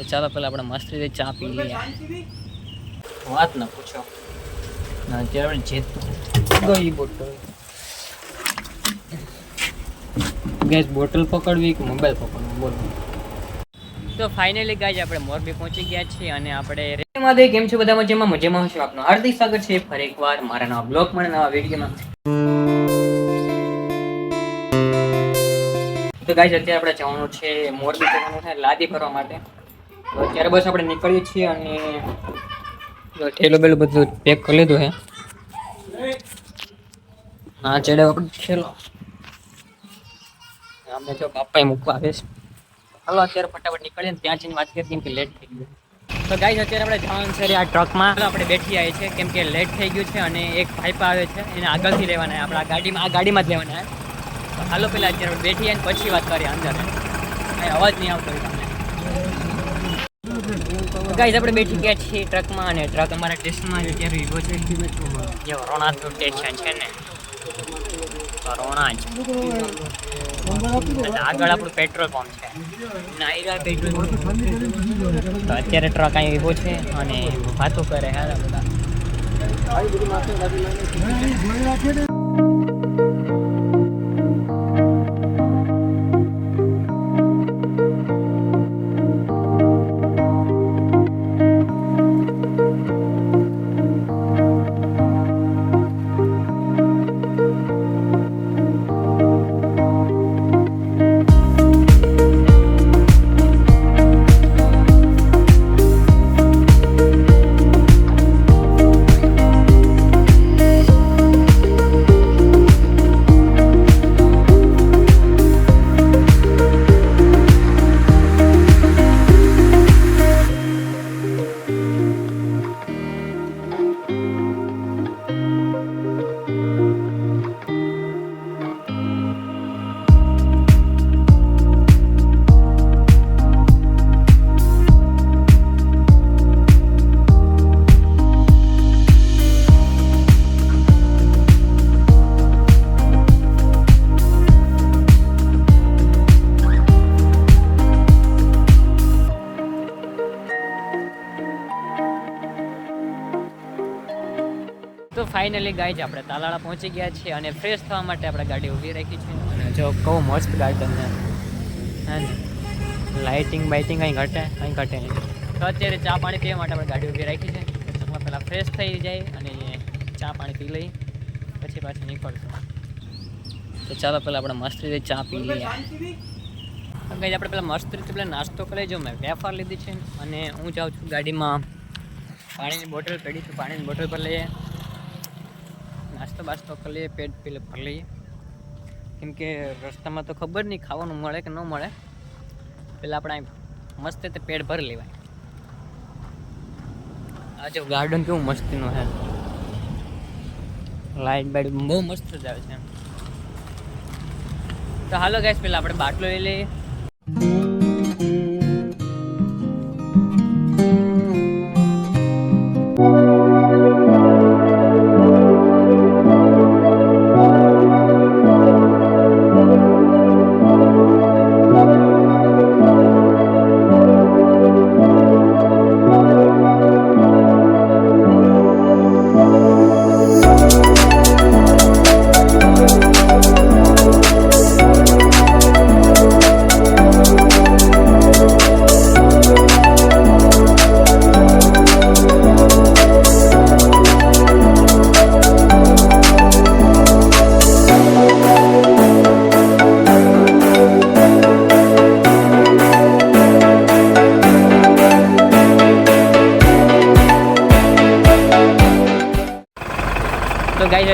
તો ચાલો પહેલાં આપણે મસ્ત રીતે ચા પી લઈએ. વાત ના પૂછો. અત્યારે જેતું ગઈ બોટલ. ગેસ બોટલ પકડવી કે મોબાઈલ પકડવો? બોલો. તો ફાઇનલી ગાઈઝ આપણે મોરબી પહોંચી ગયા છીએ અને આપણે રેમાદે કેમ છો બધા મજામાં? મજામાં હશો? આપનું હાર્દિક સ્વાગત છે. ફરી એકવાર મારા નવા બ્લોગમાં નવા વિડીયોમાં. તો ગાઈઝ અત્યારે આપણે જવાનું છે મોરબી જવાનું છે લાદી ફરવા માટે. તો અત્યારે બસ આપણે નીકળીએ છીએ અને ઠેલો બેલો બધું પેક કરી લીધું છે. હા, ચડે આપણે ઠેલો અમે જો બાપાએ મૂકવા આવે છે. હાલો, અત્યારે ફટાફટ નીકળીએ ત્યાં જઈને વાત કરીએ કે લેટ થઈ ગયું. તો ગાઈઝ અત્યારે આપણે જવાનું છે આ ટ્રકમાં આપણે બેઠી આવી છે કેમ કે લેટ થઈ ગયું છે અને એક પાઇપ આવે છે, એને આગળથી લેવાના છે. આપણે ગાડીમાં, આ ગાડીમાં જ લેવાના છે. હાલો પહેલાં અત્યારે બેઠી અને પછી વાત કરીએ અંદર. અવાજ નહીં આવતો ગાઈઝ આપણે બેઠી ગયા છીએ ટ્રકમાં અને ટ્રક અમારા ટેસ્ટમાં છે ત્યારે ઊભો છે. જે રોણાતું સ્ટેશન છે ને. રોણા જ. આગળ આપણું પેટ્રોલ પંપ છે. Nayara petrol pump. તો અત્યારે ટ્રક અહીં ઊભો છે અને વાતો કરે હારા બધા. ફાઇનલી ગાઈજ આપણે તાલાળા પહોંચી ગયા છીએ અને ફ્રેશ થવા માટે આપણે ગાડી ઊભી રાખી છે. અને જો કહું મસ્ત ગાર્ડન છે. ને લાઇટિંગ બાઇટિંગ કંઈ ઘટે? કંઈ ઘટે નહીં. તો અત્યારે ચા પાણી પીવા માટે આપણે ગાડી ઊભી રાખી છે. ટૂંકમાં પહેલાં ફ્રેશ થઈ જાય અને ચા પાણી પી લઈ, પછી પાછી નીકળશું. તો ચાલો પહેલાં આપણે મસ્ત રીતે ચા પી લઈએ. ગાઈજ આપણે પહેલાં મસ્ત રીતે પહેલાં નાસ્તો કરી જો મેં વેફાર લીધી છે અને હું જાઉં છું ગાડીમાં. પાણીની બોટલ પડી છું, પાણીની બોટલ પર લઈએ. નાસ્તો બાસ્તો કરી લઈએ, પેટ પેલે ભરી લઈએ. કેમ કે રસ્તામાં તો ખબર નહીં, ખાવાનું મળે કે ન મળે. પેલા આપણે અહીં મસ્ત રીતે પેટ ભરી લેવાય. આ જો ગાર્ડન કેવું મસ્તીનું છે. લાઇટ બાઇટ બહુ મસ્ત જ આવે છે. તો હાલો ગાઈસ પેલા આપણે બાટલો લઈ લઈએ.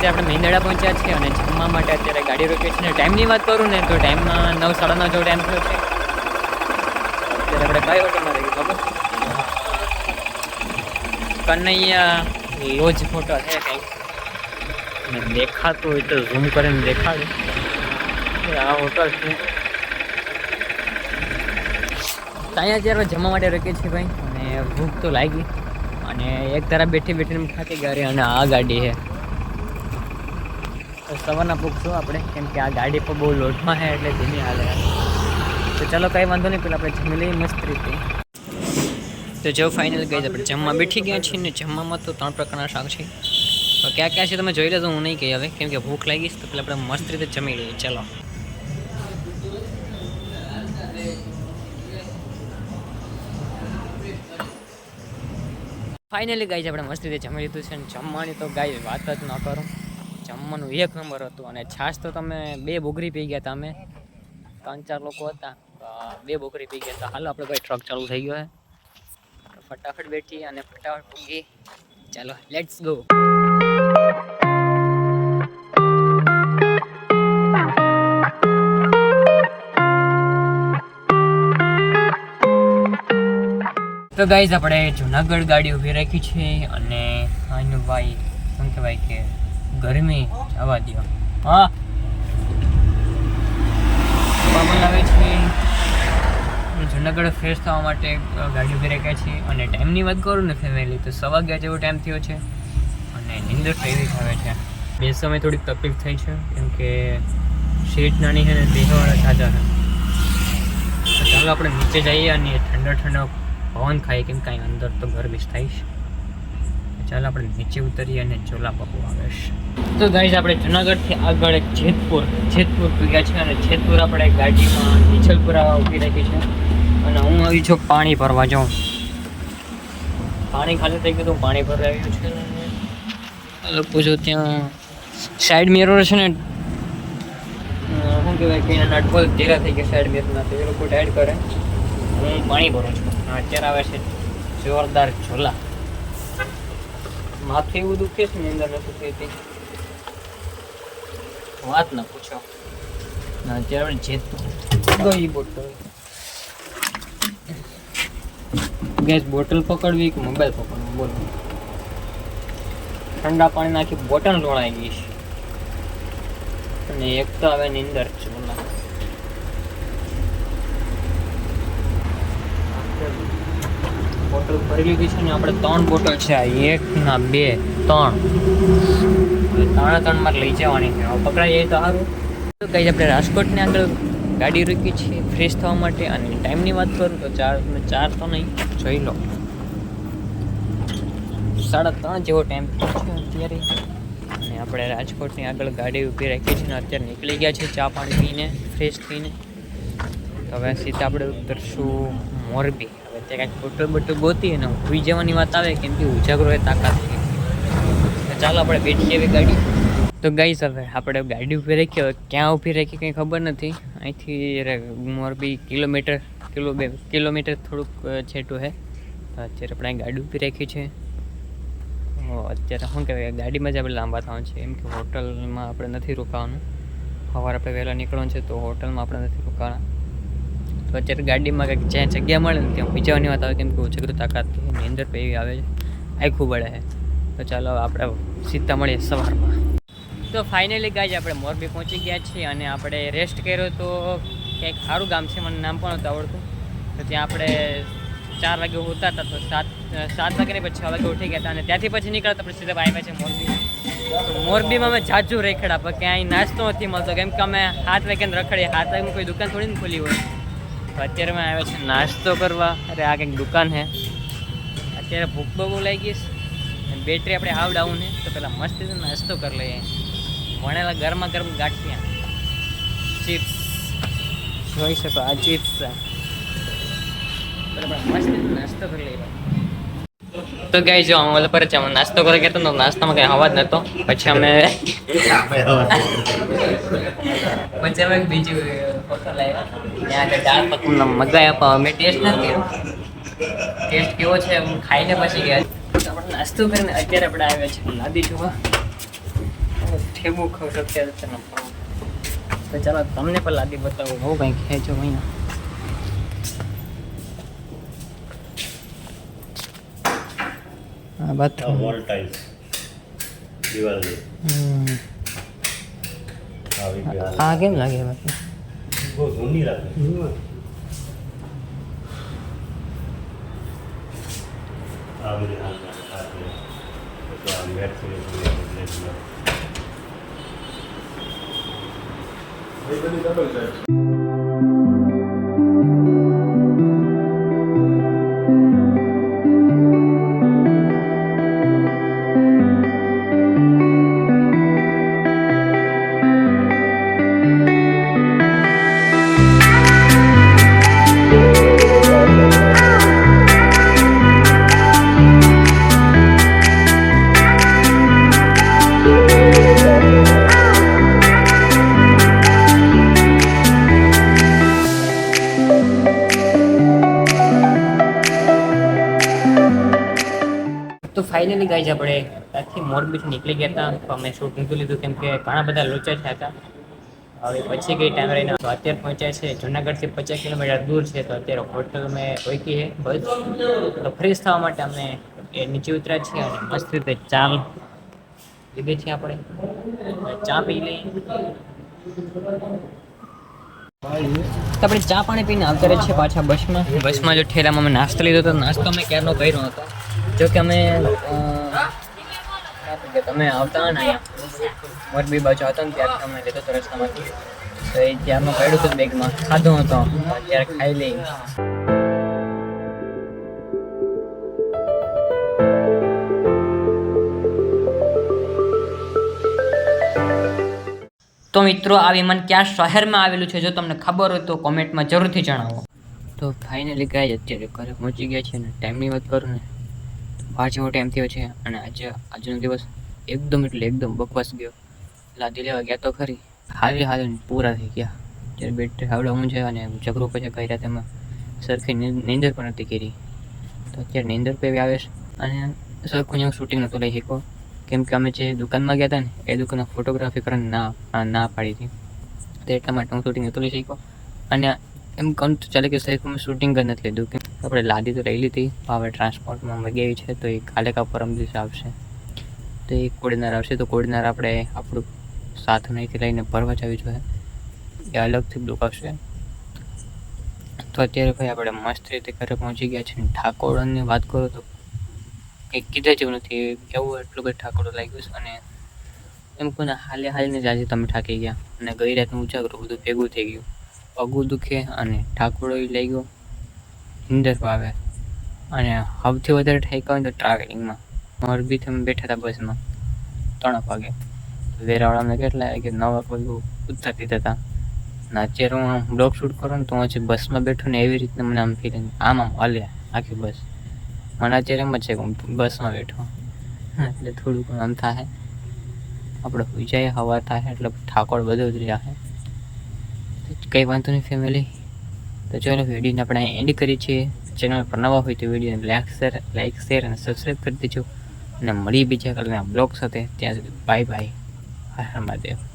અત્યારે આપણે મેંદડા પહોંચ્યા છે અને જમવા માટે અત્યારે ગાડી રોકી છે ને ટાઈમની વાત કરું ને તો ટાઈમમાં નવ, સાડા નવ જેવો ટાઈમ થયો છે. અત્યારે આપણે કઈ હોટલમાં રહી ખબર? કનૈયા લોજ ફોટો છે કંઈક અને દેખાતું હોય તો ઝૂમ કરીને દેખાડે. આ હોટલ છે. ત્યાં અત્યારે જમવા માટે રોકીએ છીએ ભાઈ. અને ભૂખ તો લાગી. અને એક ધારા બેઠી બેઠીને થાકી ગયા અને આ ગાડી છે તો સવારના પૂછશું આપણે? કેમ કે આ ગાડી પર બહુ લોટમાં છે, એટલે ધીમી હાલે. તો ચલો કંઈ વાંધો નહીં, પેલા આપણે જમી લઈએ મસ્ત રીતે. તો જો ફાઇનલ ગઈ આપણે જમવા બેઠી ગયા છીએ ને જમવામાં તો ત્રણ પ્રકારના શાક છે. તો ક્યાં ક્યાં છે તમે જોઈ લેજો, હું નહીં કહી હવે, કેમ કે ભૂખ લાગી ગઈશ તો પેલા આપણે મસ્ત રીતે જમી લઈએ. ચલો. ફાઇનલી છે આપણે મસ્ત રીતે જમી લીધું છે અને જમવાની તો ગાય વાત જ ન કરો. જમવાનું એક નંબર હતું અને છાશ તો તમે બે બોગરી પી ગયા હતા અમે. ત્રણ ચાર લોકો હતા. બે બોગરી પી ગયા હતા હાલો, આપણે ભાઈ ટ્રક ચાલુ થઈ ગયો છે ફટાફટ બેઠી અને ફટાફટ પૂગી ચાલો લેટ્સ ગો તો ગાઈઝ આપણે જુનાગઢ ગાડી ઊભી રાખી છે અને આનું ભાઈ, શું કહેવાય કે ગરમી જવા દો હા. પવન આવે છે જુનાગઢ ફ્રેશ થવા માટે ગાડી ઊભી રાખ્યા છીએ અને ટાઈમની વાત કરું ને ફેમિલી તો સવા વાગ્યા જેવો ટાઈમ થયો છે અને નિંદર તો થાય છે. છે બેસવામાં થોડીક તકલીફ થઈ છે, કેમ કે સીટ નાની છે ને દેહવાળા સાજા છે. તો ચાલો આપણે નીચે જઈએ અને ઠંડો ઠંડો પવન ખાઈએ, કેમ કાંઈ અંદર તો ગરમી થાય છે. ચાલો આપણે નીચે ઉતરીએ અને ચોલા બાપુ આવે છે. તો ગાઈઝ, આપણે જુનાગઢથી આગળ એક જેતપુર જેતપુર ગયા છે અને જેતપુર આપણે ગાડીમાં નીચલપુરા ઊભી રાખી છે. અને હું આવી છું પાણી ભરવા જાઉં પાણી ખાલી થઈ ગયું તો પાણી ભરવા આવ્યું છે. આ લોકો જો ત્યાં સાઈડ મિરર છે ને શું કહેવાય કે એના નટબોલ ઢીલા થઈ ગયા સાઈડ મિરરના તો એ લોકો ટાઈટ કરે. હું પાણી ભરું છું. અને અત્યારે આવે છે જોરદાર ઝોલા માથે એવું દુખે છે ને અંદર નથી થતી. વાત ના પૂછો. ના આપણે જેત ગઈ બોટલ. ગેસ બોટલ પકડવી કે મોબાઈલ પકડવો? બોલો. ઠંડા પાણી નાખી બોટલ ઢોળાઈ ગઈ છે. અને એક તો હવે નિંદર છે ચૂલા બોટલ ભરી લીધી છે ને આપણે ત્રણ બોટલ છે આ એક ના બે ત્રણ. ત્રણે ત્રણમાં લઈ જવાની છે. પકડાઈ તો સારું કઈ આપણે રાજકોટની આગળ ગાડી રોકી છે ફ્રેશ થવા માટે અને ટાઈમની વાત કરું તો ચાર ચાર તો નહીં, જોઈ લો. સાડા ત્રણ જેવો ટાઈમ થયો છે અત્યારે. અને આપણે રાજકોટની આગળ ગાડી ઊભી રાખી છે ને અત્યારે નીકળી ગયા છે ચા પાણી પીને ફ્રેશ થઈને. હવે સીધા આપણે ઉતરશું મોરબી. હવે ત્યાં કાંઈક બોટલ બોટલ ગોતી અને ઊભી જવાની વાત આવે કેમ કે ઉજાગરો એ તાકાત તો ચાલો આપણે બેઠીએ એવી ગાડી. તો ગઈ હવે આપણે ગાડી ઊભી રાખી, હવે ક્યાં ઊભી રાખી કંઈ ખબર નથી. અહીંથી મોરબી કિલોમીટર, કિલો બે, કિલોમીટર થોડુંક છેટું છે તો અત્યારે આપણે ગાડી ઊભી રાખી છે. અત્યારે શું કહેવાય, ગાડીમાં જ આપણે લાંબા થવાનું છે. એમ કે હોટલમાં આપણે નથી રોકાવાનું. સવારે આપણે વહેલા નીકળવાનું છે તો હોટલમાં આપણે નથી રોકાવાના. તો અત્યારે ગાડીમાં કંઈક જ્યાં જગ્યા મળે ને ત્યાં વિચારવાની વાત આવે કેમ કે ઉછગરું તાકાત એની અંદર પણ આવે છે, આખું બળે છે. તો ચાલો આપણે સીધા મળીએ સવારમાં. તો ફાઇનલી ગાય આપણે મોરબી પહોંચી ગયા છીએ અને આપણે રેસ્ટ કર્યો તો કંઈક સારું ગામ છે, મને નામ પણ નહોતું આવડતું. તો ત્યાં આપણે ચાર વાગે હોતા હતા, તો સાત સાત વાગે ને પછી છ વાગે ઉઠી ગયા હતા અને ત્યાંથી પછી નીકળતા આપણે સીધા આવ્યા છે મોરબી. મોરબીમાં અમે જાજુ રેખડા, પણ ક્યાંય નાસ્તો નથી મળતો. કેમ કે અમે હાથ વાગે રખડીએ હાથ વાગે કોઈ દુકાન થોડી ને ખુલી હોય. અત્યારે મેં આવ્યા છે નાસ્તો કરવા. અરે, આ કંઈક દુકાન છે. અત્યારે ભૂખ બહુ લાગી અને બેટરી આપણે હાવ ડાઉન છે તો પહેલાં મસ્ત નાસ્તો કરી લઈએ. વણેલા ગરમા ગરમ ગાંઠિયા. ચિપ્સ જોઈ શકો આ ચિપ્સ બરાબર આપણે મસ્ત નાસ્તો કરી લઈએ. તો ગાઈ જો અમે પર છે. નાસ્તો કરવા ગયા તો નાસ્તામાં કઈ અવાજ નતો. પછી અમે પછી અમે બીજી આવ્યા ત્યાં આગળ દાળ પકવાન મગાયા પણ અમે ટેસ્ટ ના કર્યો. ટેસ્ટ કેવો છે, એમ ખાઈને પછી ગયા. આપણે નાસ્તો કરીને અત્યારે આપણે આવ્યા છે લાદી જોવા. ઠેબુ ખાવ અત્યારે તો. ચાલો, તમને પણ લાદી બતાવું. બહુ કંઈ ખેંચો અહીંયા હા બાથરૂમ વોલ ટાઇલ્સ દિવાલની હમ. આવી ગઈ હાલ. આ કેમ લાગે બાકી બહુ જૂની લાગે આવી રીતે હાલ બધું એટલે જ ફાઇનલી આપણે? ત્યાંથી મોરબીથી નીકળી ગયા હતા, તો અમે શૂટ મૂકી લીધું, કેમ કે ઘણા બધા લોચા થયા હતા. હવે પછી કઈ ટાઈમ રહીને તો અત્યારે પહોંચ્યા છે, જુનાગઢથી પચાસ કિલોમીટર દૂર છે, તો અત્યારે હોટલ મેં રોકી છે બસ. તો ફ્રેશ થવા માટે અમે એ નીચે ઉતર્યા છીએ અને મસ્ત રીતે ચા લીધી છે આપણે. ચા પી લઈએ. તો આપણે ચા પાણી પીને આવતા રહે છે પાછા બસમાં. બસમાં જો ઠેલામાં અમે નાસ્તો લીધો તો નાસ્તો અમે ક્યારનો કર્યો હતો? જો કે અમે તમે આવતા ને અહીંયા મોરબી બાજુ હતો ને ત્યારે અમે લીધો તો રસ્તામાંથી. તો એ ત્યારનો પડ્યું હતું બેગમાં. ખાધો હતો, ત્યારે ખાઈ લઈ. તો મિત્રો આ વિમાન ક્યાં શહેરમાં આવેલું છે, જો તમને ખબર હોય તો કોમેન્ટમાં જરૂરથી જણાવો. તો ફાઇનલી ગાય અત્યારે ઘરે પહોંચી ગયા છે અને ટાઈમની વાત કરું ને, પાંચ જેવો ટાઈમ થયો છે અને આજે, આજનો દિવસ એકદમ એટલે એકદમ બકવાસ ગયો. લાદી લેવા ગયા તો ખરી. હાલી હાલી પૂરા થઈ ગયા. જ્યારે બેટરી હાવડા હું છે અને ઝઘડો પછી કર્યા તેમાં સરખી નીંદર પણ નથી કરી. તો અત્યારે નીંદર પેવી આવે છે અને સરખું શૂટિંગ નહોતો લઈ શક્યો. કેમ કે અમે જે દુકાનમાં ગયા હતા ને, એ દુકાનમાં ફોટોગ્રાફી કરવાની ના ના પાડી હતી. તો એટલા માટે હું શૂટિંગ નહોતો લઈ શક્યો. અને એમ કહું તો ચાલે કે સાહેબ, અમે શૂટિંગ જ નથી લીધું. કે આપણે લાદી તો લઈ લીધી હવે ટ્રાન્સપોર્ટમાં મગાવી છે, તો એ કાલે કા પરમ દિવસે આવશે. તો એ કોડીનાર આવશે, તો કોડીનાર આપણે આપણું સાધન અહીંથી લઈને ભરવા જવી જોઈએ. એ અલગથી લુક આવશે. તો અત્યારે ભાઈ આપણે મસ્ત રીતે ઘરે પહોંચી ગયા છે ઠાકોરની વાત કરું તો કંઈક કીધા જેવું નથી. કેવું એટલું કંઈ ઠાકોર લાગ્યું છે. અને એમ કોને હાલે હાલીને જ આજે તમે ઠાકી ગયા. અને ગઈ રાતનું ઉજાગરું બધું ભેગું થઈ ગયું. પગું દુખે અને ઠાકોરો લઈ ગયો નીંદર પાવે અને સૌથી વધારે ઠેકા હોય તો ટ્રાવેલિંગમાં મોરબી અમે બેઠા હતા બસમાં. ત્રણ વાગે. વેરાવાળા અમને કેટલા કે નવ વાગે ઉતરતા દીધા હતા. અને અત્યારે હું બ્લોગ શૂટ કરું ને તો હજી બસમાં બેઠો ને એવી રીતના મને આમ ફીલિંગ આમ આમ હલે આખી બસ. મને અત્યારે એમ જ છે બસમાં બેઠો એટલે થોડું ઘણું આમ થાય. આપણે હોઈ જાય, હવા થાય, એટલે ઠાકોર બધું જ રહ્યા કંઈ વાંધો નહીં ફેમિલી તો ચાલો વિડીયોને આપણે એન્ડ કરીએ છીએ. ચેનલ પર નવા હોય તો વિડીયોને લાઈક શેર લાઈક શેર અને સબસ્ક્રાઈબ કરી દેજો. અને મળી બીજા કલાકના બ્લોગ સાથે. ત્યાં સુધી બાય બાય હર મહાદેવ.